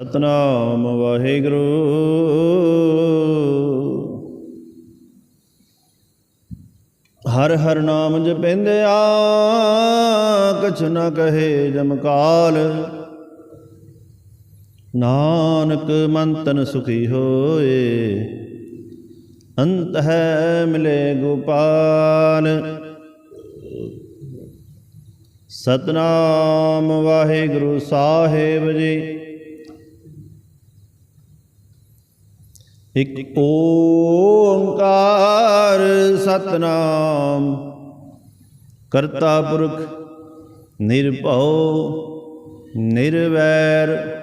ਸਤਨਾਮ ਵਾਹਿਗੁਰੂ। ਹਰ ਹਰ ਨਾਮ ਜਪਿੰਦਿਆ ਕਛ ਨਾ ਕਹੇ ਜਮਕਾਲ। ਨਾਨਕ ਮੰਤਨ ਸੁਖੀ ਹੋਏ, ਅੰਤ ਹੈ ਮਿਲੇ ਗੋਪਾਲ। ਸਤਨਾਮ ਵਾਹਿਗੁਰੂ ਸਾਹਿਬ ਜੀ। ਇਕ ਓੰਕਾਰ ਸਤਨਾਮ। ਕਰਤਾ ਪੁਰਖ ਨਿਰਭਉ, ਨਿਰਵੈਰ,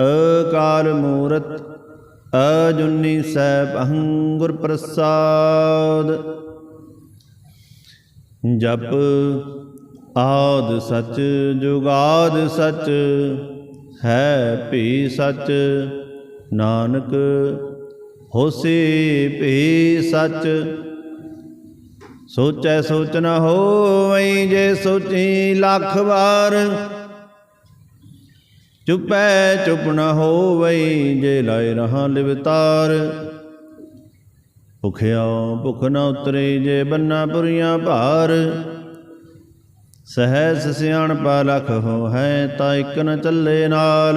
ਅਕਾਲ ਮੂਰਤ, ਅਜੁਨੀ ਸੈਭੰ ਗੁਰ ਪ੍ਰਸਾਦ। ਜਪ ਆਦ ਸਚ, ਜੁਗਾਦ ਸਚ, ਹੈ ਭੀ ਸਚ। ਨਾਨਕ, ਹੋਸੀ ਭੀ ਸਚ। ਸੋਚੈ ਸੋਚ ਨ ਹੋਵਈ ਜੇ ਸੋਚੀ ਲੱਖ ਵਾਰ। ਚੁਪੈ ਚੁਪ ਨ ਹੋਵਈ ਜੇ ਲਾਇ ਰਹਾ ਲਿਵਤਾਰ ਭੁਖਿਆ ਭੁਖ ਨ ਉਤਰੇ ਜੇ ਬੰਨਾ ਪੁਰੀਆਂ ਭਾਰ। ਸਹਿਸ ਸਿਆਣਪਾ ਲਖ ਹੋ ਹੈ ਤਾਂ ਇਕ ਨ ਚੱਲੇ ਨਾਲ।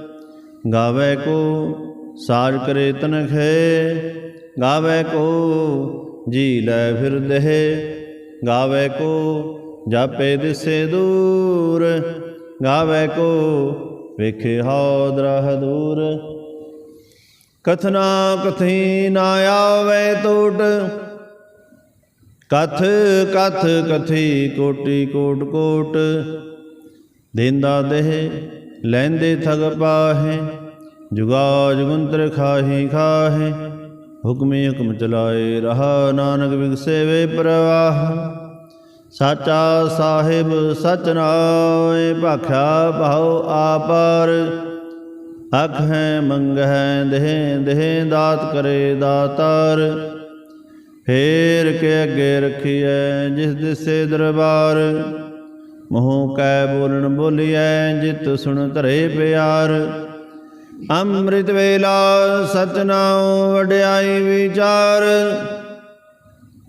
ਗਾਵੇ ਕੋ ਸਾਜ ਕਰੇ ਤਨਖੇ ਗਾਵੇ ਕੋ ਜੀ ਲੈ ਫਿਰ ਦੇਹ, ਗਾਵੇ ਕੋ ਜਾਪੇ ਦਿਸੇ ਦੂਰ, ਗਾਵੇ ਕੋ ਵੇਖੇ ਹਉ ਦਰਹ ਦੂਰ। ਕਥਨਾ ਕਥੀ ਨਾ ਆਵੇ ਟੋਟ, ਕਥ ਕਥ ਕਥੀ ਕੋਟੀ ਕੋਟ ਕੋਟ, ਦੇਂਦਾ ਦੇਹ ਲੈਂਦੇ ਥਗ ਪਾਹੇ ਜੁਗਾ ਜੁਗੰਤਰ ਖਾਹੀ ਖਾਹੇ, ਹੁਕਮੇ ਹੁਕਮ ਚਲਾਏ ਰਹਾ ਨਾਨਕ ਵਿਗਸੇ ਵੇ ਪ੍ਰਵਾਹ। ਸਾਚਾ ਸਾਹਿਬ ਸਚ ਨਾਏ, ਭਾਖਿਆ ਭਾਉ ਆਪਾਰ। ਅਖ ਹੈ, ਮੰਗ ਹੈ, ਦੇਹ ਦੇਹ ਦਾਤ ਕਰੇ ਦਾਤਾਰ। ਫੇਰ ਕੇ ਅੱਗੇ ਰਖੀਐ, ਜਿਸ ਦਿਸੇ ਦਰਬਾਰ। ਮੋਹ ਕੈ ਬੋਲਣ ਬੋਲੀਐ, ਜਿਤ ਸੁਣ ਧਰੇ ਪਿਆਰ। ਅੰਮ੍ਰਿਤ ਵੇਲਾ ਸਚ ਨਾਉ ਵਡਿਆਈ ਵਿਚਾਰ।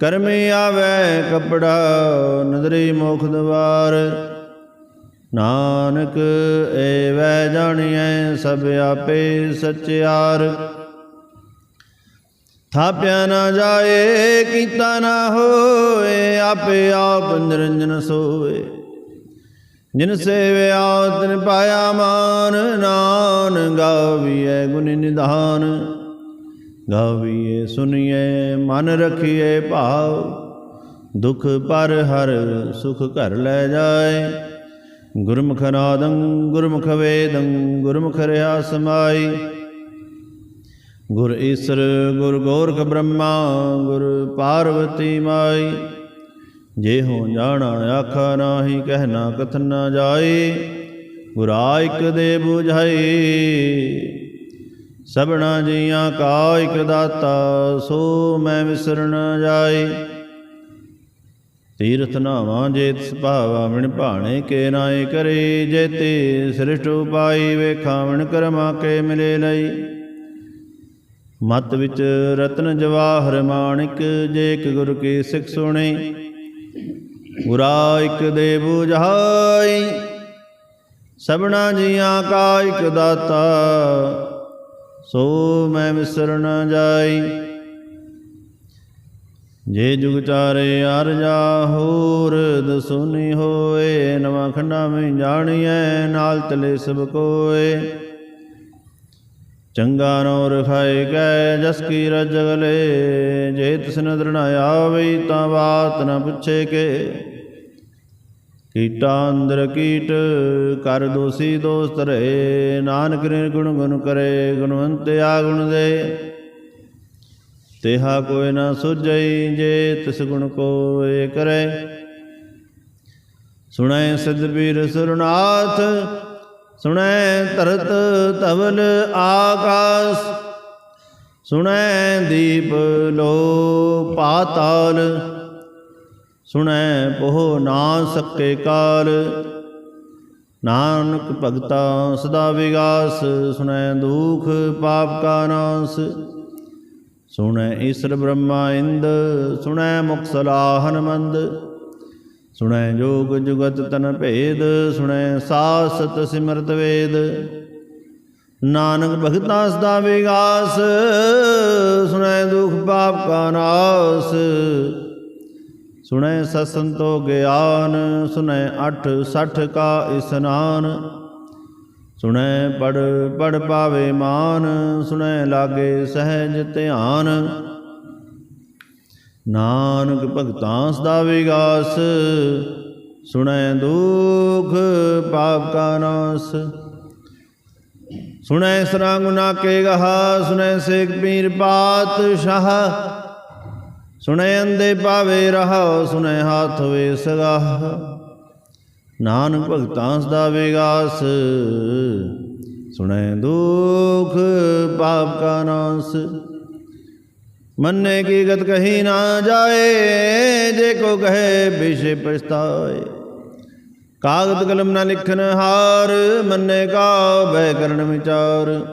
ਕਰਮੀ ਆਵੇ ਕਪੜਾ ਨਦਰੀ ਮੁਖ ਦਵਾਰ। ਨਾਨਕ ਏ ਵੈ ਜਾਣੀਐ, ਸਭ ਆਪੇ ਸਚਿਆਰ। ਥਾਪਿਆ ਨਾ ਜਾਏ, ਕੀਤਾ ਨਾ ਹੋਏ, ਆਪੇ ਆਪ ਨਿਰੰਜਨ ਸੋਏ। ਜਿਨ ਸੇਵਿਆ ਤਿਨ ਪਾਇਆ ਮਾਨ, ਨਾਨ ਗਾਵੀਐ ਗੁਣ ਨਿਧਾਨ। ਗਾਵੀਏ ਸੁਣੀਏ ਮਨ ਰਖੀਏ ਭਾਵ। ਦੁਖ ਪਰ ਹਰ ਸੁਖ ਘਰ ਲੈ ਜਾਏ। ਗੁਰਮੁਖ ਨਾਦੰ, ਗੁਰਮੁਖ ਵੇਦੰ, ਗੁਰਮੁਖ ਰਿਆ ਸਮਾਈ। ਗੁਰ ਈਸਰ, ਗੁਰ ਗੋਰਖ ਬ੍ਰਹਮਾ, ਗੁਰ ਪਾਰਵਤੀ ਮਾਈ। ਜੇ ਹੋ ਜਾਣਾ ਆਖਾ ਨਾਹੀ ਕਹਿਣਾ ਕਥਨ ਨਾ ਜਾਏ, ਗੁਰਾ ਇਕ ਦੇ 부ਝਾਈ ਸਭਨਾ ਜੀਆਂ ਕਾ ਇਕ ਦਾਤਾ, ਸੋ ਮੈਂ ਵਿਸਰਨ ਜਾਏ। ਤੀਰਥ ਨਾਵਾਂ ਜੇ ਤਿਸ ਵਿਣ ਭਾਣੇ ਕੇ ਨਾਏ ਕਰੇ, ਜੇ ਤੇ ਸ੍ਰਿਸ਼ਟ ਉਪਾਈ ਵੇਖਾਵਣ ਕਰਮਾ ਕੇ ਮਿਲੇ ਲਈ। ਮਤ ਵਿੱਚ ਰਤਨ ਜਵਾਹਰ ਮਾਣਿਕ ਜੇਕ ਗੁਰ ਕੀ ਸਿੱਖ ਸੁਣੇ ਗੁਰਾ ਇਕ ਦੇ 부ਝਾਈ ਸਭਨਾ ਜੀਆਂ ਕਾ ਇਕ ਦਾਤਾ, ਸੋ ਮੈਂ ਵਿਸਰ ਨ ਜਾਈ। ਜੇ ਜੁਗ ਚਾਰੇ ਅਰ ਜਾ ਹੋਰ ਦਸੁਨੀ ਹੋਏ, ਨਵਾਂ ਖੰਡਾ ਮੈਂ ਜਾਣੀਐ, ਨਾਲ ਤਲੇ ਸਭ ਕੋਏ। ਚੰਗਾ ਨੋ ਰਖਾਏ ਗਏ, ਜਸ ਕੀ ਰਜਗਲੇ ਜੇ ਤਿਸ ਨਦਰ ਨ ਆਵੇ ਤਾਂ ਬਾਤ ਨ ਪੁੱਛੇ ਕੇ। ਕੀਟਾ ਅੰਦਰ ਕੀਟ, ਕਰ ਦੋਸੀ ਦੋਸਤ ਰਹੇ। ਨਾਨਕ ਨਿਰਗੁਣ ਗੁਣ ਕਰੇ, ਗੁਣਵੰਤ ਆ ਗੁਣ ਦੇ। ਤੇਹਾ ਕੋਈ ਨਾ ਸੁਝਈ, ਜੇ ਤਿਸ ਗੁਣ ਕੋਏ ਕਰੇ। ਸੁਣੈ ਸਿਧ ਸੁਰਨਾਥ ਸੁਣੈ ਧਰਤ ਧਵਲ ਆਕਾਸ, ਸੁਣੈ ਦੀਪ ਲੋ ਪਾਤਾਲ, ਸੁਣੈ ਪੋਹ ਨਾ ਸਕੇ ਕਾਲ, ਨਾਨਕ ਭਗਤਾ ਸਦਾ ਵਿਗਾਸ, ਸੁਣੈ ਦੁਖ ਪਾਪ ਕਾ ਨਾਸ, ਸੁਣੈ ਈਸ਼ਰ ਬ੍ਰਹਮਾ ਇੰਦ, ਸੁਣੈ ਮੁਖ ਸਲਾਹਨ ਮੰਦ। ਸੁਣੈ ਜੋਗ ਜੁਗਤ ਤਨ ਭੇਦ, ਸੁਣੈ ਸਾਸਤ ਸਿਮਰਤ ਵੇਦ। ਨਾਨਕ ਭਗਤਾ ਸਦਾ ਵਿਗਾਸ, ਸੁਣੈ ਦੁਖ ਪਾਪ ਕਾ ਨਾਸ। ਸੁਣੈ ਸਸੰਤੋ ਗਿਆਨ, ਸੁਣੈ ਅਠ ਸਠ ਕਾ ਇਸਨਾਨ। ਸੁਣੈ ਪੜ ਪੜ ਪਾਵੇ ਮਾਨ, ਸੁਣੈ ਲਾਗੇ ਸਹਿਜ ਧਿਆਨ। ਨਾਨਕ ਭਗਤਾਂ ਸਦਾ ਵਿਗਾਸ, ਸੁਣੈ ਦੁਖ ਪਾਪ ਕਾ ਨਾਸ। ਸੁਣੈ ਸਰਾਂਗ ਨਾ ਕੇ ਗਹਾ, ਸੁਣੈ ਸੇਖ ਪੀਰ ਪਾਤ ਸ਼ਾਹ। ਸੁਣੈ ਅੰਦੇ ਪਾਵੇ ਰਹਾ, ਸੁਣੈ ਹਾਥ ਵੇ ਸਗਾਹ। ਨਾਨਕ ਭਗਤਾਂ ਸਦਾ ਵਿਗਾਸ, ਸੁਣੈ ਦੁਖ ਪਾਪ ਕਾ ਨਾਸ। ਮੰਨੇ ਕੀ ਗਤ ਕਹੀ ਨਾ ਜਾਏ, ਜੇ ਕੋ ਕਹੇ ਬਿਸ਼ੇ ਪਛਤਾਏ। ਕਾਗਦ ਕਲਮ ਨਾ ਲਿਖਨ ਹਾਰ, ਮੰਨੇ ਕਾ ਬੈ ਕਰਨ ਵਿਚਾਰ।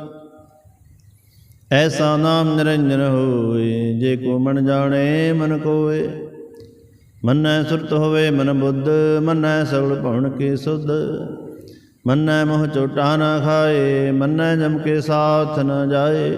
ਐਸਾ ਨਾਮ ਨਿਰੰਜਨ ਹੋਏ, ਜੇ ਕੋ ਮਨ ਜਾਣੇ ਮਨ ਕੋਏ। ਮੰਨੈ ਸੁਰਤ ਹੋਵੇ ਮਨ ਬੁੱਧ, ਮੰਨੈ ਸਗਲ ਭਉਣ ਕੀ ਸੁਧ। ਮੰਨੈ ਮੋਹ ਚੋਟਾ ਨਾ ਖਾਏ, ਮੰਨੈ ਜਮ ਕੇ ਸਾਥ ਨਾ ਜਾਏ।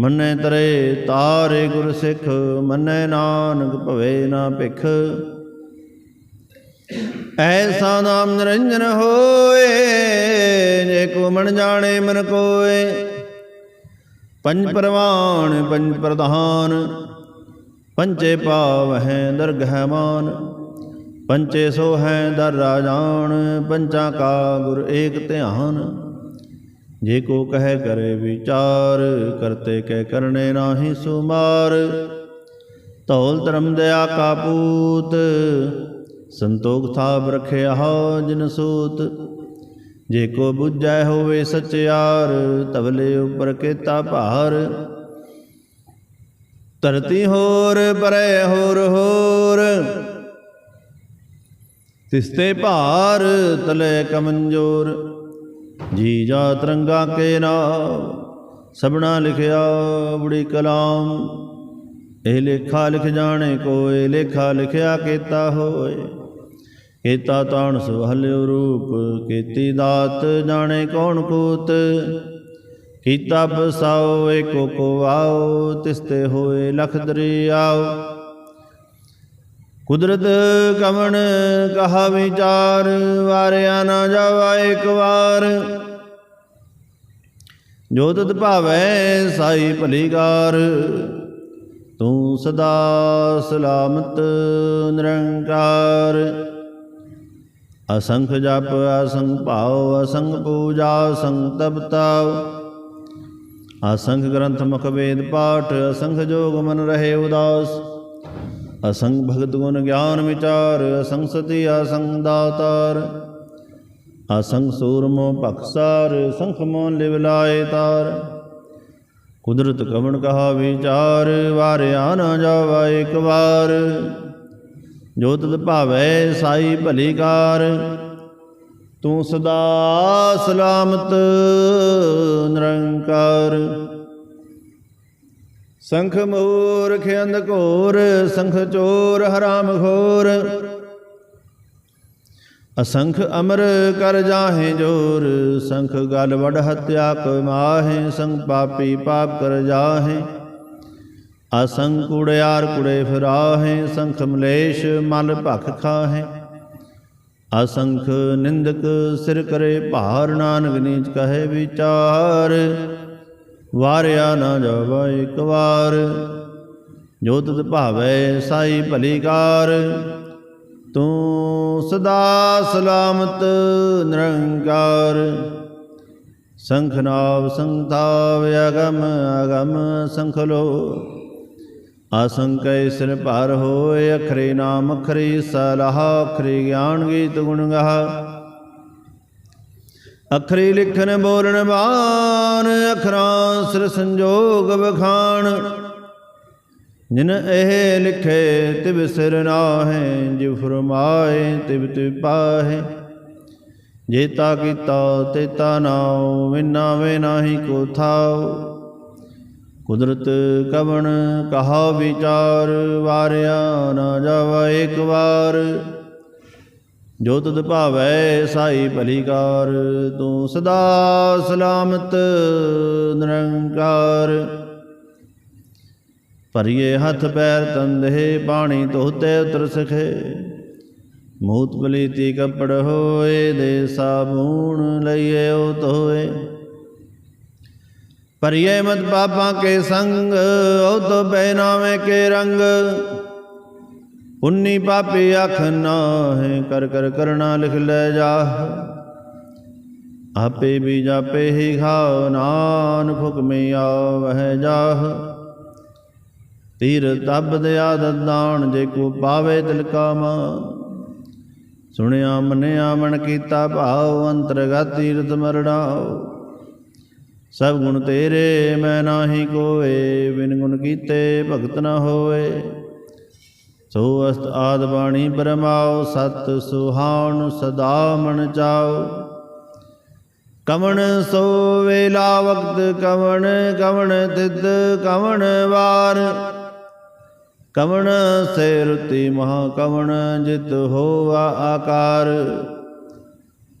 ਮੰਨੈ ਤਰੇ ਤਾਰੇ ਗੁਰ ਸਿੱਖ, ਮੰਨੈ ਨਾਨਕ ਭਵੇ ਨਾ ਭਿਖ। ਐਸਾ ਨਾਮ ਨਿਰੰਜਨ ਹੋਏ, ਜੇ ਕੋ ਮਨ ਜਾਣੇ ਮਨ ਕੋਏ। ਪੰਜ ਪਰਵਾਨ, ਪੰਜ ਪ੍ਰਧਾਨ ਪੰਚੇ ਪਾਵ ਹੈ ਦਰਗਹਿ ਮਾਨ। ਪੰਚੇ ਸੋ ਹੈ ਦਰ ਰਾਜਾਨ, ਪੰਚਾਂ ਕਾ ਗੁਰ ਏਕ ਧਿਆਨ। ਜੇ ਕੋ ਕਹੈ ਕਰੇ ਵਿਚਾਰ, ਕਰਤੇ ਕਹਿ ਕਰਨੇ ਨਾਹੀ ਸੁਮਾਰ। ਧੌਲ ਧਰਮ ਦਇਆ ਕਾਪੂਤ ਸੰਤੋਖ ਥਾਪ ਰਖਿਆ ਜਿਨ ਸੂਤ। ਜੇ ਕੋ ਬੁੱਝੈ ਹੋਵੇ ਸਚਿਆਰ, ਤਵਲੇ ਉਪਰ ਕੇਤਾ ਭਾਰ। ਧਰਤੀ ਹੋਰ, ਪਰੇ ਹੋਰ ਹੋਰ। ਤਿਸਤੇ ਭਾਰ, ਤਲੇ ਕਮੰਜੋਰ। ਜੀ ਜਾ ਤਰੰਗਾ ਕੇ ਨਾਮ, ਸਭਨਾ ਲਿਖਿਆ ਬੜੀ ਕਲਾਮ। ਇਹ ਲੇਖਾ ਲਿਖ ਜਾਣੇ ਕੋਏ, ਲੇਖਾ ਲਿਖਿਆ ਕੀਤਾ ਹੋਏ। ਕੀਤਾ ਤਾਣ ਸੁਹਲਿਓ ਰੂਪ, ਕੀਤੀ ਦਾਤ ਜਾਣੇ ਕੌਣ ਕੂਤ। ਕੀਤਾ ਬਸਾਓ, ਏਕੋ ਕੋ ਆਓ, ਤਿਸਤੇ ਹੋਏ, ਲਖ ਦਰਿਆਓ। ਕੁਦਰਤ ਕਵਣ ਕਹਾ ਵਿਚਾਰ, ਵਾਰਿਆ ਨਾ ਜਾਵਾ ਇੱਕ ਵਾਰ। ਜੋ ਤਤ ਭਾਵੈ ਸਾਈ ਭਲੀਕਾਰ ਤੂੰ ਸਦਾ ਸਲਾਮਤ ਨਿਰੰਕਾਰ। ਅਸੰਖ ਜਪ, ਅਸੰਖ ਭਾਉ, ਅਸੰਖ ਪੂਜਾ, ਅਸੰਖ ਤਪਤਾਉ ਅਸੰਖ ਗ੍ਰੰਥ ਮੁਖ ਵੇਦ ਪਾਠ, ਅਸੰਖ ਜੋਗ ਮਨ ਰਹੇ ਉਦਾਸ। ਅਸੰਗ ਭਗਤ ਗੁਣ ਗਿਆਨ ਵਿਚਾਰ, ਅਸੰਗ ਸਤੀ ਅਸੰਖ ਦਾਤਾਰ। ਅਸੰਗ ਸੂਰਮੋ ਭਖਸਾਰ ਸੰਖ ਮੋ ਲਿਵ ਲਾਏ ਤਾਰ। ਕੁਦਰਤ ਕਵਣ ਕਹਾ ਵਿਚਾਰ, ਵਾਰਿਆ ਨਾ ਜਾਵਾ ਇੱਕ ਵਾਰ। ਜੋ ਤਦ ਭਾਵੈ ਸਾਈ ਭਲੀ ਕਾਰ, ਤੂੰ ਸਦਾ ਸਲਾਮਤ, ਨਿਰੰਕਾਰ। ਸੰਖ ਮੂਰਖ ਅੰਧ ਘੋਰ, ਸੰਖ ਚੋਰ ਹਰਾਮ ਖੋਰ। ਅਸੰਖ ਅਮਰ ਕਰ ਜਾਹੇ ਜੋਰ, ਸੰਖ ਗਲ ਵੜ ਹਤਿਆ ਕੋ ਮਾਹੇ, ਸੰਗ ਪਾਪੀ ਪਾਪ ਕਰ ਜਾਹੇ। ਅਸੰਖ ਕੁੜਿਆਰ ਕੁੜੇ ਫਿਰਾਹੇ, ਸੰਖ ਮਲੇਸ਼ ਮਲ ਭਖ ਖਾਹੇ। ਅਸੰਖ ਨਿੰਦਕ ਸਿਰ ਕਰੇ ਭਾਰ, ਨਾਨਕ ਨੀਚ ਕਹੇ ਵਿਚਾਰ। ਵਾਰਿਆ ਨਾ ਜਾਵਾ ਇੱਕ ਵਾਰ। ਜੋ ਤਤ ਭਾਵੈ ਸਾਈ ਭਲੀ ਕਾਰ, ਤੂੰ ਸਦਾ ਸਲਾਮਤ ਨਿਰੰਕਾਰ। ਸੰਖ ਸੰਤਾਵ ਅਗਮ ਅਗਮ ਸੰਖ ਲੋ। ਆਸੰਕੈ ਸਿਰ ਭਾਰ ਹੋਏ, ਅਖਰੇ ਨਾਮ ਅਖਰੇ ਸਲਾਹ, ਅਖਰੇ ਗਿਆਨ ਗੀਤ ਗੁਣ ਗਾਹ। ਅਖਰੇ ਲਿਖਣ ਬੋਲਣ ਬਾਣ, ਅਖਰਾਂ ਸਿਰ ਸੰਜੋਗ ਬਖਾਣ ਜਿਨ ਇਹ ਲਿਖੇ ਤਿਵ ਸਿਰ ਨਾਹੇ, ਜਿਵ ਫਰਮਾਏ ਤਿਵ ਤਿਵ ਪਾਹੇ। ਜੇਤਾ ਕੀਤਾ ਤੇਤਾ ਨਾਉ, ਵਿਨਾ ਵੇ ਨਾਹੀ ਕੋ ਥਾਉ। ਕੁਦਰਤ ਕਵਣ ਕਹਾ ਵਿਚਾਰ, ਵਾਰਿਆ ਨਾ ਜਾਵਾ ਇੱਕ ਵਾਰ। ਜੋ ਤਦ ਭਾਵੈ ਸਾਈ ਭਲੀਕਾਰ ਤੂੰ ਸਦਾ ਸਲਾਮਤ, ਨਿਰੰਕਾਰ। ਭਰੀਏ ਹੱਥ ਪੈਰ ਤੰਦੇ ਪਾਣੀ ਧੋਤੇ ਉਤਰ ਸਖੇ। ਮੂਤ ਬਲੀਤੀ ਕੱਪੜ ਹੋਏ, ਦੇ ਸਾਬੂਣ ਲਈਏ ਉਹ ਧੋਏ। ਭਰੀਏ ਮਤ ਪਾਪਾਂ ਕੇ ਸੰਗ, ਉਹ ਤੋ ਬਹਿਨਾਵੇਂ ਕੇ ਰੰਗ। ਪੁੰਨੀ ਪਾਪੇ ਅਖ ਨਾਹੇ, ਕਰ ਕਰ ਕਰਣਾ ਲਿਖ ਲੈ ਜਾ ਆਪੇ ਵੀ ਜਾਪੇ ਹੀ ਖਾਓ ਨਾਨ ਹੁਕਮੇ ਆਵਹਿ ਜਾਹ। ਤੀਰ ਤਬ ਦਿਆ ਦਦਾਨ ਜੇ ਕੋ ਪਾਵੇ ਦਿਲ ਕਾਮਾ। ਸੁਣਿਆ ਮੰਨਿਆ ਮਨ ਕੀਤਾ ਭਾਉ, ਅੰਤਰਗਤ ਤੀਰਤ ਮਰਣਾਓ ਸਭ ਗੁਣ ਤੇਰੇ, ਮੈਂ ਨਾਹੀ ਕੋਏ, ਬਿਨ ਗੁਣ ਕੀਤੇ ਭਗਤ ਨਾ ਹੋਏ। ਸੋ ਅਸਤ ਆਦ ਬਾਣੀ ਬਰਮਾਓ, ਸਤ ਸੁਹਾਣ ਸਦਾ ਮਨ ਚਾਓ। ਕਵਣ ਸੋ ਵੇਲਾ ਵਕਤ, ਕਵਣ ਕਵਣ ਤਿਦ, ਕਵਣ ਵਾਰ। ਕਵਣ ਸੇ ਰੁਤੀ ਮਹਾ ਕਵਣ ਜਿਤ ਹੋਵਾ ਆਕਾਰ।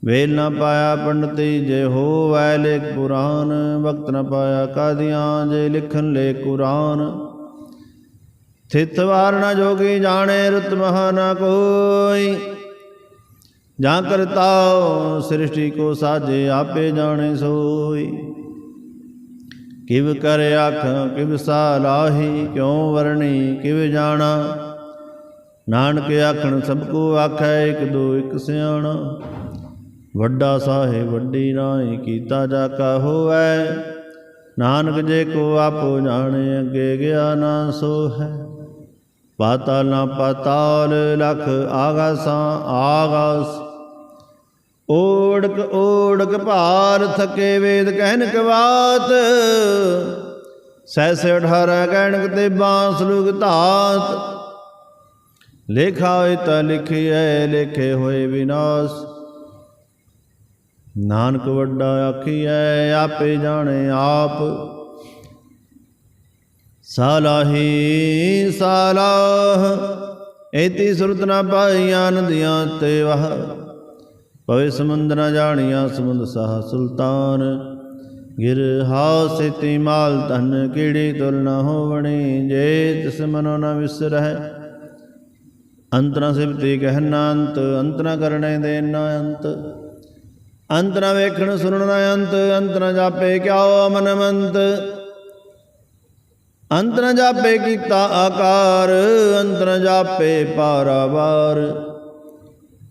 ਵੇਲ ਨ ਪਾਇਆ ਪੰਡਤੀ, ਜੇ ਹੋਵੈ ਲੇਖ ਪੁਰਾਨ, ਵਕਤ ਨ ਪਾਇਆ ਕਾਦੀਆਂ, ਜੇ ਲਿਖਣ ਲੇ ਕੁਰਾਨ। ਥਿਤ ਵਾਰ ਨ ਜੋਗੀ ਜਾਣੇ ਰਤ ਮਹਾ ਨ ਕੋਈ। ਜਾਂ ਕਰਤਾਉ ਸ੍ਰਿਸ਼ਟੀ ਕੋ ਸਾਜੇ ਆਪੇ ਜਾਣੇ ਸੋਈ। ਕਿਵ ਕਰ ਆਖ ਕਿਵ ਸਾਲਾਹੀ ਕਿਉ ਵਰਣੀ, ਕਿਵ ਜਾਣਾ। ਨਾਨਕ ਆਖਣ, ਸਭ ਕੋ ਆਖੈ, ਇਕ ਦੋ, ਇਕ ਸਿਆਣਾ। ਵੱਡਾ ਸਾਹਿਬ, ਵੱਡੀ ਨਾਹੀ ਕੀਤਾ ਜਾ ਕਾ ਹੋਵੈ। ਨਾਨਕ ਜੇ ਕੋ ਆਪੋ ਜਾਣੇ, ਅੱਗੇ ਗਿਆ ਨਾ ਸੋ ਹੈ ਪਾਤਾਲ ਨਾ ਪਾਤਾਲ ਲਖ ਆਗਾਸਾਂ ਆਗਾਸ। ਓੜਕ ਓੜਕ ਭਾਰ ਥਕੇ ਵੇਦ ਕਹਿਨ ਕਵਾਤ। ਸੈਸੇ 18 ਕਹਿਣਕ ਤੇ ਬਾਂਸ ਲੁਗ ਧਾਤ। ਲੇਖਾ ਹੋਏ ਤਾਂ ਲਿਖਿਐ, ਲਿਖੇ ਹੋਏ ਵਿਨਾਸ਼। ਨਾਨਕ ਵੱਡਾ ਆਖੀਐ, ਆਪੇ ਜਾਣੇ ਆਪ। ਸਾਲਾਹੀ ਸਾਲਾਹ ਏਤੀ ਸੁਰਤ ਨਾ ਪਾਈ ਆਨੰਦੀਆਂ ਤੇ ਵਹ। ਪਵੇ ਸਮੁੰਦ ਨ ਜਾਣੀਆਂ ਸਮੁੰਦ ਸਾਹ ਸੁਲਤਾਨ, ਗਿਰ ਹਾਸਿਤੀ ਮਾਲ ਧਨ ਕੀੜੀ ਤੁਲ ਨ ਹੋਵਣੀ, ਜੇ ਤਿਸ ਮਨੋ ਨ ਵਿਸਰਹਿ ਅੰਤਰਾ ਸਿਵਤੀ ਕਹਿਨਾ ਅੰਤ, ਅੰਤਰਾ ਕਰਨੇ ਦੇਨਾ ਅੰਤ ਅੰਤ। ਨ ਵੇਖਣ ਸੁਣਨ ਨ ਅੰਤ ਅੰਤ ਜਾਪੇ ਕਿਆਓ ਮਨ ਮੰਤ। ਅੰਤ ਨ ਜਾਪੇ ਕੀਤਾ ਆਕਾਰ, ਅੰਤ ਨ ਜਾਪੇ ਪਾਰਾਵਾਰ।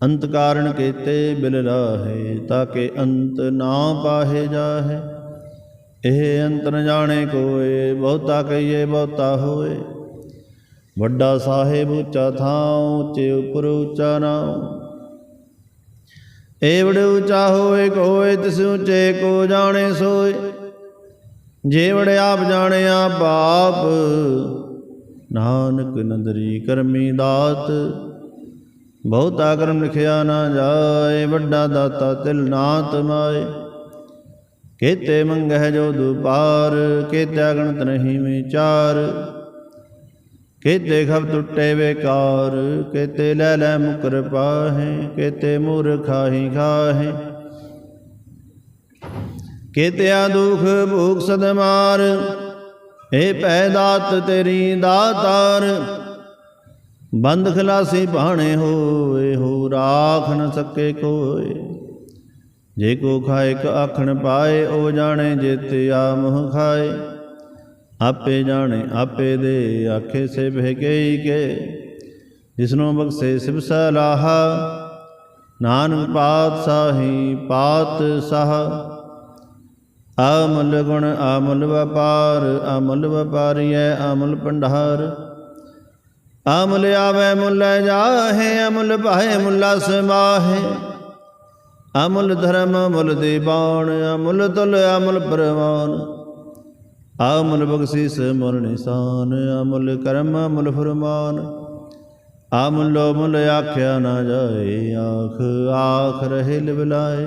ਅੰਤ ਕਾਰਨ ਕੀਤੇ ਬਿਲ ਲਾਹੇ ਤਾਕੇ ਅੰਤ ਨਾ ਪਾਹੇ ਜਾਹੇ। ਇਹ ਅੰਤ ਜਾਣੇ ਕੋਏ, ਬਹੁਤਾ ਕਹੀਏ ਬਹੁਤਾ ਹੋਏ। ਵੱਡਾ ਸਾਹਿਬ ਉੱਚਾ ਥਾਂ ਉੱਚੇ ਉਪਰ ਉੱਚਾ ਨਾਮ ਏਵੜ ਉੱਚਾ ਹੋਏ ਕੋਏ, ਤਿਸ ਉੱਚੇ ਕੋ ਜਾਣੇ ਸੋਏ। ਜੇਵੜ ਆਪ ਜਾਣਿਆ ਬਾਪ, ਨਾਨਕ ਨੰਦਰੀ ਕਰਮੀ ਦਾਤ। ਬਹੁਤਾ ਕਰਮ ਲਿਖਿਆ ਨਾ ਜਾਏ, ਵੱਡਾ ਦਾਤਾ ਤਿਲ ਨਾ ਤਮਾਏ। ਕੇਤੇ ਮੰਗਹਿ ਜੋ ਦੁਪਾਰ ਕੇਤੇ ਗਣਤ ਨਹੀਂ ਵਿਚਾਰ। ਕੇਤੇ ਖਬ ਟੁੱਟੇ ਵੇਕਾਰ ਕੇਤੇ ਲੈ ਲੈ ਮੁਕਰ ਪਾਹੇ, ਕੇਤੇ ਮੂਰਖਾਹੀ ਖਾਹੇ। ਕੇਤਿਆ ਦੁਖ ਭੂਖ ਸਦਮਾਰ ਏ ਪੈ ਦਾਤ ਤੇਰੀ ਦਾਤਾਰ, ਬੰਦ ਖਲਾਸੀ ਬਾਣੇ ਹੋਏ, ਹੋ ਰਾਖ ਨ ਸਕੇ ਕੋਏ ਜੇ ਕੋ ਖਾਏ ਕ ਆਖਣ ਪਾਏ, ਉਹ ਜਾਣੇ ਜਿਤ ਆ ਮੋਹ ਖਾਏ। ਆਪੇ ਜਾਣੇ, ਆਪੇ ਦੇ, ਆਖੇ ਸੇ ਬਹਿ ਗਈ ਕੇ। ਜਿਸਨੂੰ ਬਖਸ਼ੇ ਸਿਵ ਸਲਾਹਾ, ਨਾਨਕ ਪਾਤਸ਼ਾਹੀ ਪਾਤ ਸਾਹ ਅਮਲ ਗੁਣ ਅਮਲ ਵਪਾਰ ਅਮਲ ਵਪਾਰੀਐ ਅਮਲ ਭੰਡਾਰ। ਅਮਲ ਆਵੇ ਮੁੱਲ ਜਾਹੇ ਅਮਲ ਭਾਏ ਮੁੱਲਾ ਸਮਾਹੇ। ਅਮਲ ਧਰਮ ਮੁੱਲ ਦੀਵਾਨ ਬਾਣ ਅਮਲ ਤੁਲ ਅਮਲ ਪਰਵਾਨ। ਅਮਲ ਬਖਸ਼ਿਸ ਮੁਲ ਨਿਸ਼ਾਨ ਅਮਲ ਕਰਮ ਮੁਲ ਫਰਮਾਨ। ਅਮਲੋ ਮੁਲ ਆਖਿਆ ਨਾ ਜਾਏ, ਆਖ ਆਖ ਰਹੇ ਲਿਵਲਾਏ।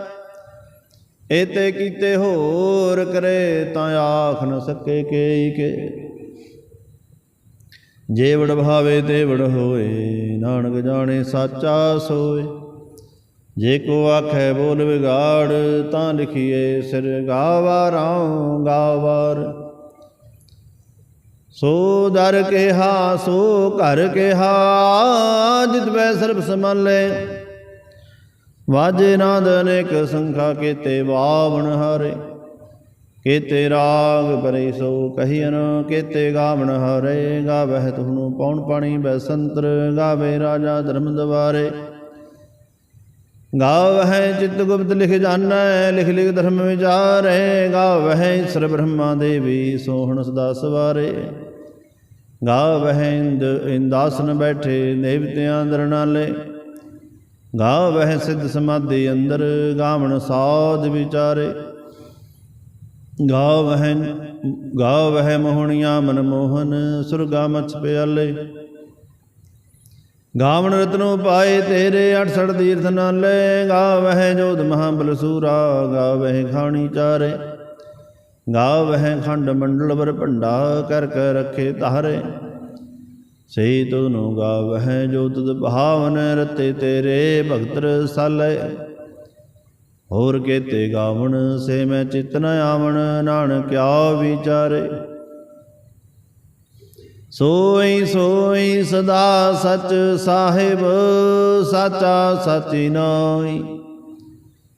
ਏਤੇ ਕੀਤੇ ਹੋਰ ਕਰੇ ਤਾਂ ਆਖ ਨ ਸਕੇ ਕੇਈ ਕੇ। ਜੇ ਵੜ ਭਾਵੇ ਤੇ ਵੜ ਹੋਏ, ਨਾਨਕ ਜਾਣੇ ਸਾਚਾ ਸੋਏ। ਜੇ ਕੋ ਆਖੈ ਬੋਲ ਵਿਗਾੜ, ਤਾਂ ਲਿਖੀਏ ਸਿਰ ਗਾਵਾਰਾਂ ਗਾਵਾਰ। ਸੋ ਦਰ ਕਿਹਾ, ਸੋ ਘਰ ਕਿਹਾ, ਜਿਤ ਬੈ ਸਰਬ ਸਮਾਲੇ ਵਾਜੇ ਨਾਦ ਅਨੇਕ ਸੰਖਾ ਕੀਤੇ ਬਾਵਣ ਹਾਰੇ, ਕੀਤੇ ਰਾਗ ਪਰੇ ਸੋ ਕਹੀਨ ਕੀਤੇ ਗਾਵਣ ਹਾਰੇ, ਗਾਵਹਿ ਤੁਹਨੂੰ ਪੌਣ ਪਾਣੀ ਬੈਸੰਤਰ ਗਾਵੇ ਰਾਜਾ ਧਰਮ ਦਵਾਰੇ। ਗਾਵਹਿ ਚਿਤ ਗੁਪਤ ਲਿਖ ਜਾਣੈ ਲਿਖ ਲਿਖ ਧਰਮ ਵਿਚਾਰੇ, ਗਾਵਹਿ ਈਸ਼ਰ ਬ੍ਰਹਮਾ ਦੇਵੀ ਸੋਹਣ ਸਦਾ ਸਵਾਰੇ। ਗਾਵਹਿ ਇੰਦ ਇੰਦਾਸਨ ਬੈਠੇ ਦੇਵਤਿਆਂ ਦਰਨਾਲੇ ਗਾਵਹਿ ਸਿੱਧ ਸਮਾਧੀ ਅੰਦਰ ਗਾਵਣ ਸਾਧ ਵਿਚਾਰੇ। ਗਾਵਹਿ ਗਾਵਹਿ ਮੋਹਣੀਆਂ ਮਨ ਮੋਹਨ ਸੁਰਗਾ ਮਛ ਪਿਆਲੇ। ਗਾਵਣ ਰਤਨੋ ਪਾਏ ਤੇਰੇ 68 ਤੀਰਥ ਨਾਲੇ। ਗਾਵਹਿ ਜੋਧ ਮਹਾਬਲ ਸੂਰਾ, ਗਾਵਹਿ ਖਾਣੀ ਚਾਰੇ। ਗਾਵਹਿ ਖੰਡ ਮੰਡਲ ਵਰ ਭੰਡਾ, ਕਰ ਕਰ ਰੱਖੇ ਤਾਰੇ ਸਈ ਤੁਨੂ ਗਾਵਹਿ ਜੋ ਤੁਧ ਭਾਵਨ ਰਤੇ ਤੇਰੇ ਭਗਤ ਰਸਾਲੇ ਹੋਰ ਕੇਤੇ ਗਾਵਣ, ਸੇ ਮੈਂ ਚਿਤ ਨ ਆਵਣ ਨਾਨਕਿਆ ਵਿਚਾਰੇ। ਸੋਈ ਸੋਈ ਸਦਾ ਸਚ ਸਾਹਿਬ, ਸਾਚਾ ਸਚੀ ਨਾਈ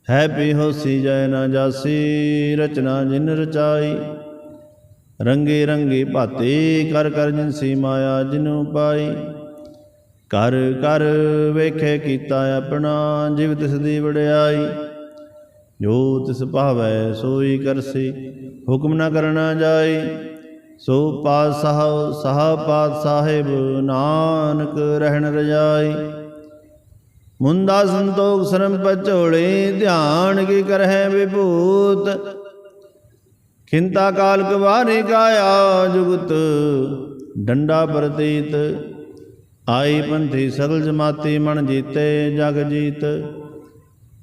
ਹੈ ਬਿਹੋਸੀ ਜੈ ਨਾ ਜਾਸੀ, ਰਚਨਾ ਜਿਨ ਰਚਾਈ। ਰੰਗੇ ਰੰਗੇ ਭਾਤੇ ਕਰ ਕਰ ਜਿਨਸੀ ਮਾਇਆ ਜਿਨੂ ਪਾਈ। ਕਰ ਕਰ ਵੇਖੇ ਕੀਤਾ ਆਪਣਾ, ਜਿਵ ਤਿਸ ਦੀ ਵਡਿਆਈ। ਜੋ ਤਿਸ ਭਾਵੈ ਸੋਈ ਕਰਸੀ, ਹੁਕਮ ਨਾ ਕਰਨਾ ਜਾਈ। ਸੋ ਪਾਤਸ਼ਾਹ, ਸਾਹ ਪਾਤ ਸਾਹਿਬ ਨਾਨਕ ਰਹਿਣ ਰਜਾਈ। ਮੁੰਦਾ ਸੰਤੋਖ ਸਰਮ ਪਚੋਲੇ, ਧਿਆਨ ਕੀ ਕਰਹਿ ਵਿਭੂਤ। ਖਿੰਤਾ ਕਾਲ ਕਵਾਰੇ ਕਾਇਆ ਜੁਗਤ, ਡੰਡਾ ਪ੍ਰਤੀਤ। ਆਈ ਪੰਥੀ ਸਗਲ ਜਮਾਤੀ ਮਨ ਜੀਤੇ ਜਗ ਜੀਤ।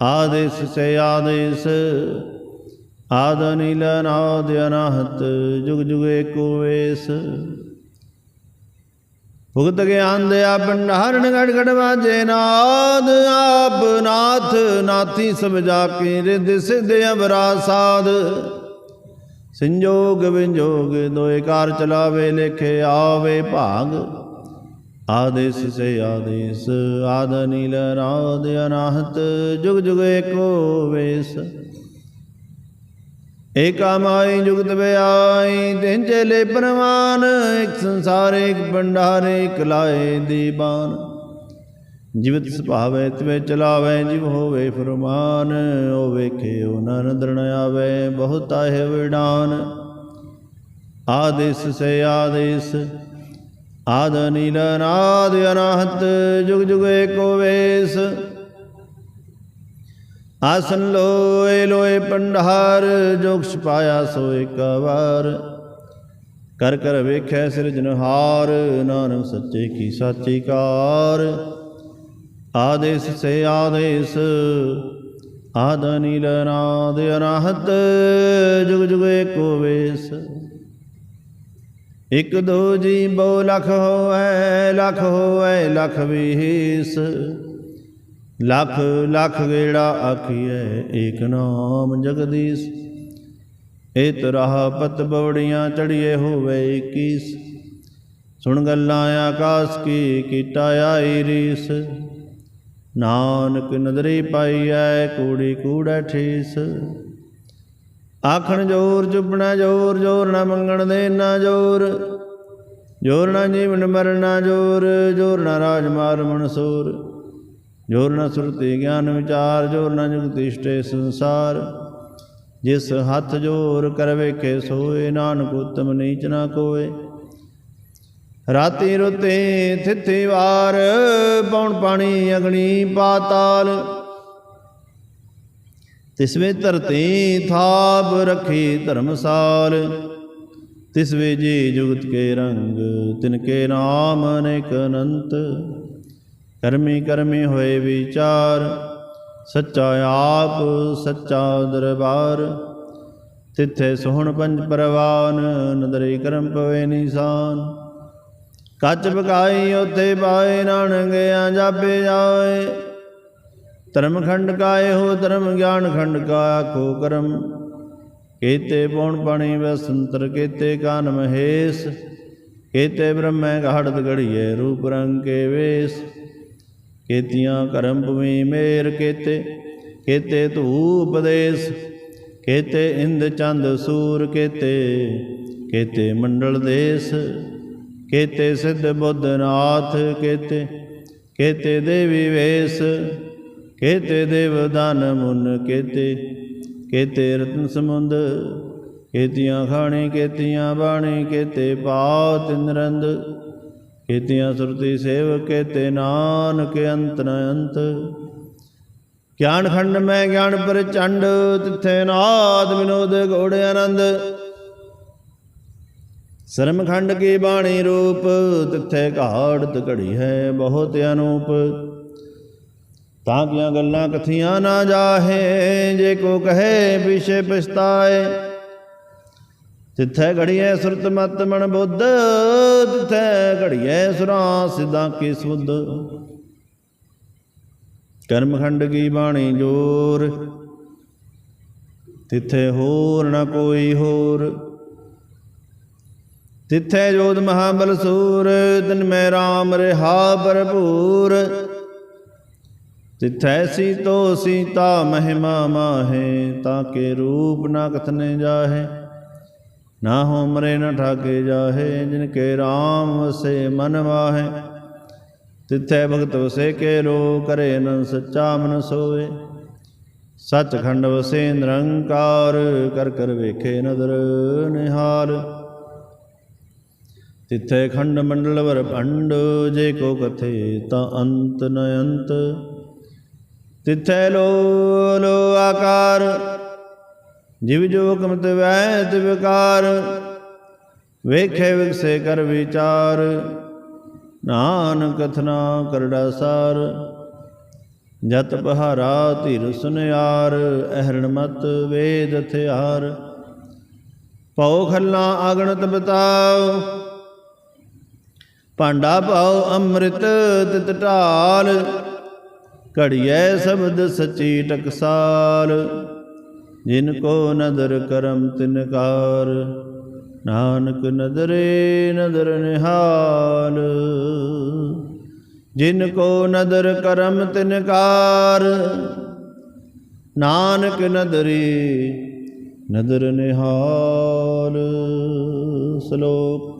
ਆਦੇਸ ਸੇ ਆਦੇਸ, ਆਦ ਨੀਲ ਨਾਦ ਅਨਾਹਤ, ਜੁਗ ਜੁਗ ਏਕੋ ਵੇਸ। ਭੁਗਤ ਗਿਆਨ ਦਿਆ ਭੰਡਾਰਨ ਗੜ ਗੜ ਵਾਜੇ, ਨਾਦ ਆਪ ਨਾਥ, ਨਾਥੀ ਸਭ ਜਾ ਕੇ ਰਿਦ ਸਿਧ ਅਵਰਾ ਸਾਧ। ਸੰਜੋਗ ਵਿਜੋਗ ਦੋਏ ਕਾਰ ਚਲਾਵੇ, ਲਿਖੇ ਆਵੇ ਭਾਗ। ਆਦੇਸ ਸੇ ਆਦੇਸ, ਆਦ ਨੀਲ ਨਾਦ ਅਨਾਹਤ, ਜੁਗ ਜੁਗ ਏਕੋ ਵੇਸ। ਏਕਾ ਮਾਈ ਜੁਗਤ ਵਿਆਈ, ਤਿੰਨ ਚੇਲੇ ਪਰਵਾਨ, ਇੱਕ ਸੰਸਾਰ, ਇੱਕ ਭੰਡਾਰ, ਇੱਕ ਲਾਏ ਦੀਬਾਨ। ਜਿਵਤ ਸੁਭਾਵੈ, ਤਵੇ ਚਲਾਵੈ, ਜਿਵ ਹੋਵੇ ਫਰਮਾਨ ਓ ਵੇਖੇ ਓ ਨਰਦਣ ਆਵੇ, ਬਹੁਤ ਹੈ ਵਿਡਾਨ। ਆਦੇਸ ਸੇ ਆਦੇਸ, ਆਦ ਨੀਲ ਨਾਦ ਅਨਾਹਤ, ਜੁਗ ਜੁਗ ਏਕੋ ਵੇਸ। ਆਸਨ ਲੋਏ ਲੋਏ ਪੰਡਾਰ ਜੋਗ ਛਪਾਇਆ ਸੋ ਇੱਕ ਵਾਰ। ਕਰ ਕਰ ਵੇਖੈ ਸਿਰਜਨਹਾਰ ਨਾਨਕ ਸੱਚੇ ਕੀ ਸਾਚੀ ਕਾਰ। ਆਦੇਸ ਸੇ ਆਦੇਸ, ਆਦ ਨੀਲ ਨਾਦ ਅਨਾਹਤ, ਜੁਗ ਜੁਗ ਏਕੋ ਵੇਸ। ਇਕ ਦੋ ਜੀ ਬਹੁ ਲਖ ਹੋਐ ਲਖ ਹੋਐ, ਲਖ ਵੀਸ। ਲਖ ਲਖ ਗੇੜਾ ਆਖੀਐ, ਏਕ ਨਾਮ ਜਗਦੀਸ਼। ਏ ਤਰਾਹ ਪਤ ਬਵੜੀਆਂ ਚੜੀਏ ਹੋਵੇ 21 ਸੁਣ ਗੱਲਾਂ ਆਕਾਸ ਕੀ ਕੀਤਾ ਆਈ ਰੀਸ। ਨਾਨਕ ਨਦਰੀ ਪਾਈਐ ਕੂੜੀ ਕੂੜਾ ਠੀਸ। ਆਖਣ ਜੋਰ, ਚੁੱਪਣਾ ਜੋਰ ਜੋਰ ਨਾ ਮੰਗਣ ਦੇ ਨਾ ਜੋਰ। ਜੋਰ ਨਾ ਜੀਵਨ ਮਰਨਾ ਜੋਰ ਜੋਰ ਨਾ ਰਾਜ ਮਾਰ ਮਨਸੂਰ ਜੋਰ ਨਾ ਸੁਰਤੀ ਗਿਆਨ ਵਿਚਾਰ, ਜੋਰ ਨਾ ਜੁਗਤਿ ਇਸ਼ਟੇ ਸੰਸਾਰ। ਜਿਸ ਹੱਥ ਜੋਰ ਕਰ ਵੇਖੇ ਸੋਏ, ਨਾਨਕ ਉਤਮ ਨੀਚ ਨਾ ਕੋਏ। ਰਾਤੀ ਰੁਤੇ ਥਿੱਥੀ ਵਾਰ, ਪੌਣ ਪਾਣੀ ਅਗਣੀ ਪਾਤਾਲ। ਤਿਸਵੇ ਧਰਤੀ ਥਾਪ ਰਖੀ ਧਰਮਸਾਲ। ਤਿਸਵੇ ਜੀ ਜੁਗਤ ਕੇ ਰੰਗ, ਤਿਨ ਕੇ ਨਾਮ ਅਨੇਕ ਅਨੰਤ। ਕਰਮੀ ਕਰਮੀ ਹੋਏ ਵਿਚਾਰ, ਸੱਚਾ ਆਪ, ਸੱਚਾ ਦਰਬਾਰ। ਤਿੱਥੇ ਸੋਹਣ ਪੰਜ ਪਰਵਾਨ, ਨਦਰੀ ਕਰਮ ਪਵੇ ਨਿਸ਼ਾਨ। ਕੱਚ ਪਕਾਈ, ਉਥੇ ਪਾਏ, ਨਾਨਕ ਆ, ਜਾਪੇ ਜਾਏ। ਧਰਮ ਖੰਡ ਕਾਏ ਹੋ ਧਰਮ, ਗਿਆਨ ਖੰਡ ਕਾ ਆਖੋ ਕਰਮ। ਕੇਤੇ ਪੌਣ ਪਾਣੀ ਵਸੰਤਰ ਕੇਤੇ ਕਾਨ ਮਹੇਸ਼ ਕੇਤੇ ਬ੍ਰਹਮੈ ਘਾੜਤ ਗੜੀਏ ਰੂਪ ਰੰਗ ਕੇ ਵੇਸ। ਕੇਤੀਆਂ ਕਰਮ ਭੂਮੀ ਮੇਰ ਕੇਤੇ ਕੇਤੇ ਧੂਪ ਉਪਦੇਸ਼ ਕੇਤੇ ਇੰਦ ਚੰਦ ਸੂਰ ਕੇਤੇ ਕੇਤੇ ਮੰਡਲ ਦੇਸ। ਕੇਤੇ ਸਿੱਧ ਬੁੱਧ ਨਾਥ ਕੇਤੇ ਕੇਤੇ ਦੇਵੀ ਵੇਸ, ਕੇਤੇ ਦੇਵ ਦਾਨ ਮੁਨ ਕੇਤੇ ਕੇਤੇ ਰਤਨ ਸਮੁੰਦ, ਕੇਤੀਆਂ ਖਾਣੀ, ਕੇਤੀਆਂ ਬਾਣੀ, ਕੇਤੇ ਪਾਉ ਤਿੰਨਰੰਦ ਕੇਤੀਆਂ ਸੁਰਤੀ ਸੇਵ ਕੇਤੇ ਨਾਨਕ ਅੰਤ ਨ ਅੰਤ। ਗਿਆਨ ਖੰਡ ਮੈਂ ਗਿਆਨ ਪ੍ਰਚੰਡ ਤਿੱਥੇ ਨਾਦ ਵਿਨੋਦ ਗੋੜ ਆਨੰਦ। ਸਰਮਖੰਡ ਕੀ ਬਾਣੀ ਰੂਪ, ਤਿੱਥੇ ਘਾੜਤ ਘੜੀ ਹੈ ਬਹੁਤ ਅਨੂਪ। ਤਾਂ ਕੀਆਂ ਗੱਲਾਂ ਕਥੀਆਂ ਨਾ ਜਾਹੇ, ਜੇ ਕੋ ਕਹੇ ਵਿਸ਼ੇ ਪਛਤਾਏ। ਤਿੱਥੇ ਘੜੀਐ ਸੁਰਤ ਮਤ ਮਨ ਬੁੱਧ, ਤਿੱਥੇ ਘੜੀਐ ਸੁਰਾ ਸਿਧਾਂ ਕੀ ਸੁਧ। ਕਰਮਖੰਡ ਕੀ ਬਾਣੀ ਜੋਰ, ਤਿੱਥੇ ਹੋਰ ਨਾ ਕੋਈ ਹੋਰ। ਤਿਥੈ ਜੋਤ ਮਹਾਬਲ ਸੂਰ ਤਿਨ ਮੈਂ RAM ਰਹਾ ਭਰਪੂਰ। ਤਿਥੈ ਸੀਤੋ ਸੀਤਾ ਮਹਿਮਾ ਮਾਹੇ, ਤਾਂ ਕੇ ਰੂਪ ਨਾ ਕਥਨੇ ਜਾਹੇ। ਨਾ ਹੋ ਮਰੇ ਨ ਠਾਕੇ ਜਾਹੇ, ਜਿਨ ਕੇ RAM ਵਸੇ ਮਨ ਵਾਹੇ। ਤਿਥੈ ਭਗਤ ਵਸੇ ਕੇ ਰੋ, ਕਰੇ ਨ ਸੱਚਾ ਮਨ ਸੋਏ। ਸੱਚਖੰਡ ਵਸੇ ਨਿਰੰਕਾਰ, ਕਰ ਕਰ ਵੇਖੇ ਨਦਰ ਨਿਹਾਲ। ਤਿੱਥੇ ਖੰਡ ਮੰਡਲ ਵਰ ਭੰਡ, ਜੇ ਕੋ ਕਥੇ ਤਾਂ ਅੰਤ ਨ ਅੰਤ ਤਿੱਥੇ ਲੋ ਲੋ ਆਕਾਰ, ਜਿਵ ਜੋ ਕਮਤ ਵੈਤ ਵਿਕਾਰ ਵੇਖੇ ਵਿਗਸੇ ਕਰ ਵਿਚਾਰ ਨਾਨ ਕਥਨਾ ਕਰੜਾ ਸਾਰ। ਜਤ ਬਹਾਰਾ ਧਿਰ ਸੁਨਿਆਰ, ਅਹਰਣ ਮਤ ਵੇਦ ਹਥਿਆਰ ਪਉ ਖੱਲਾ ਆਗਣਤ ਬਤਾਓ ਭਾਂਡਾ ਪਾਉ ਅੰਮ੍ਰਿਤ ਤਿਤ ਢਾਲ। ਘੜੀਐ ਸ਼ਬਦ ਸਚੀ ਟਕਸਾਲ। ਜਿਨ ਕੋ ਨਦਰ ਕਰਮ ਤਿਨਕਾਰ ਨਾਨਕ ਨਦਰੇ ਨਦਰ ਨਿਹਾਲ। ਜਿਨ ਕੋ ਨਦਰ ਕਰਮ ਤਿਨਕਾਰ ਨਾਨਕ ਨਦਰੀ ਨਦਰ ਨਿਹਾਲ। ਸ਼ਲੋਕ